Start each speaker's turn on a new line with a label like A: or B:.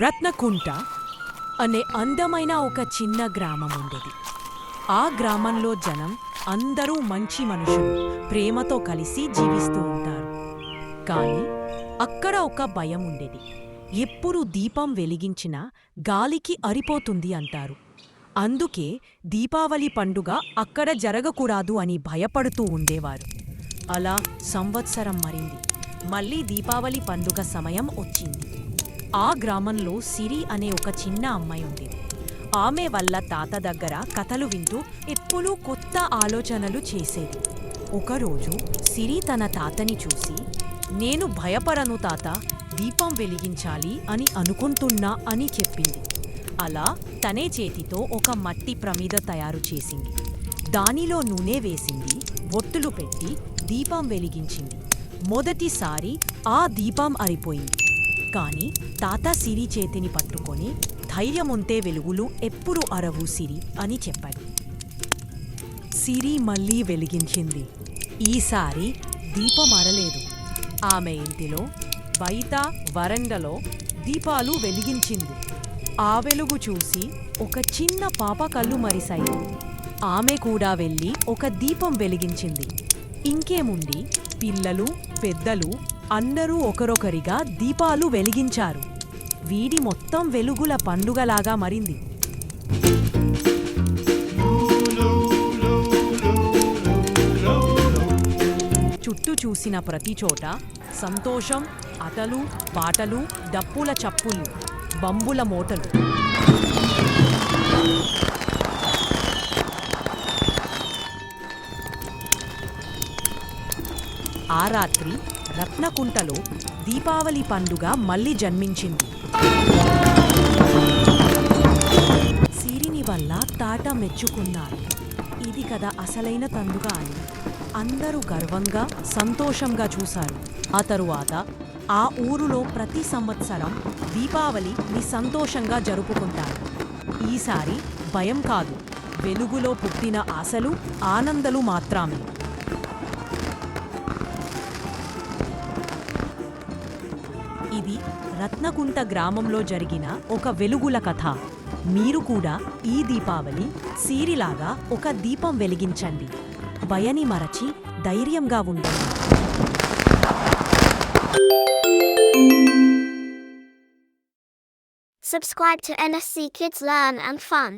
A: రత్నకుంట అనే అందమైన ఒక చిన్న గ్రామం ఉండేది. ఆ గ్రామంలో జనం అందరూ మంచి మనుషులు ప్రేమతో కలిసి జీవిస్తూ ఉంటారు. కానీ అక్కడ ఒక భయం ఉండేది. ఎప్పుడు దీపం వెలిగించినా గాలికి అరిపోతుంది అంటారు. అందుకే దీపావళి పండుగ అక్కడ జరగకూడదు అని భయపడుతూ ఉండేవారు. అలా సంవత్సరం మరింది. మళ్ళీ దీపావళి పండుగ సమయం వచ్చింది. ఆ గ్రామంలో సిరి అనే ఒక చిన్న అమ్మాయి ఉంది ఆమె వల్ల తాత దగ్గర కథలు వింటూ ఎప్పుడూ కొత్త ఆలోచనలు చేసేది. ఒకరోజు సిరి తన తాతని చూసి నేను భయపడను తాత దీపం వెలిగించాలి అని అనుకుంటున్నా అని చెప్పింది. అలా తనే చేతితో ఒక మట్టి ప్రమిద తయారు చేసింది. దానిలో నూనె వేసింది బొట్టులు పెట్టి దీపం వెలిగించింది. మొదటిసారి ఆ దీపం అరిపోయింది. కాని తాత సిరి చేతిని పట్టుకొని ధైర్యముంటే వెలుగులు ఎప్పుడు అరవు సిరి అని చెప్పాడు. సిరి మళ్ళీ వెలిగించింది. ఈసారి దీపం అరలేదు. ఆమె ఇంటిలో బయట వరండలో దీపాలు వెలిగించింది. ఆ వెలుగు చూసి ఒక చిన్న పాప కళ్ళు మరిశాయి. ఆమె కూడా వెళ్ళి ఒక దీపం వెలిగించింది. ఇంకేముంది? పిల్లలు పెద్దలు అందరూ ఒకరొకరిగా దీపాలు వెలిగించారు. వీడి మొత్తం వెలుగుల పండుగలాగా మరింది. చుట్టూ చూసిన ప్రతి చోట సంతోషం అతలు పాటలు డప్పుల చప్పులు బంబుల మోటలు ఆ రాత్రి రత్నకుంటలో దీపావళి పండుగ మళ్ళీ జన్మించింది. సిరిని వల్ల తాట మెచ్చుకున్నారు. ఇది కదా అసలైన పండుగ అని అందరూ గర్వంగా సంతోషంగా చూశారు. ఆ తరువాత ఆ ఊరులో ప్రతి సంవత్సరం దీపావళిని సంతోషంగా జరుపుకుంటారు. ఈసారి భయం కాదు వెలుగులో పుట్టిన ఆశలు ఆనందలు మాత్రమే. ఇది రత్నకుంట గ్రామంలో జరిగిన ఒక వెలుగుల కథ. మీరు కూడా ఈ దీపావళి సీరిలాగా ఒక దీపం వెలిగించండి. భయని మరచి ధైర్యంగా ఉండండి.
B: Subscribe to NSC Kids Learn and Fun.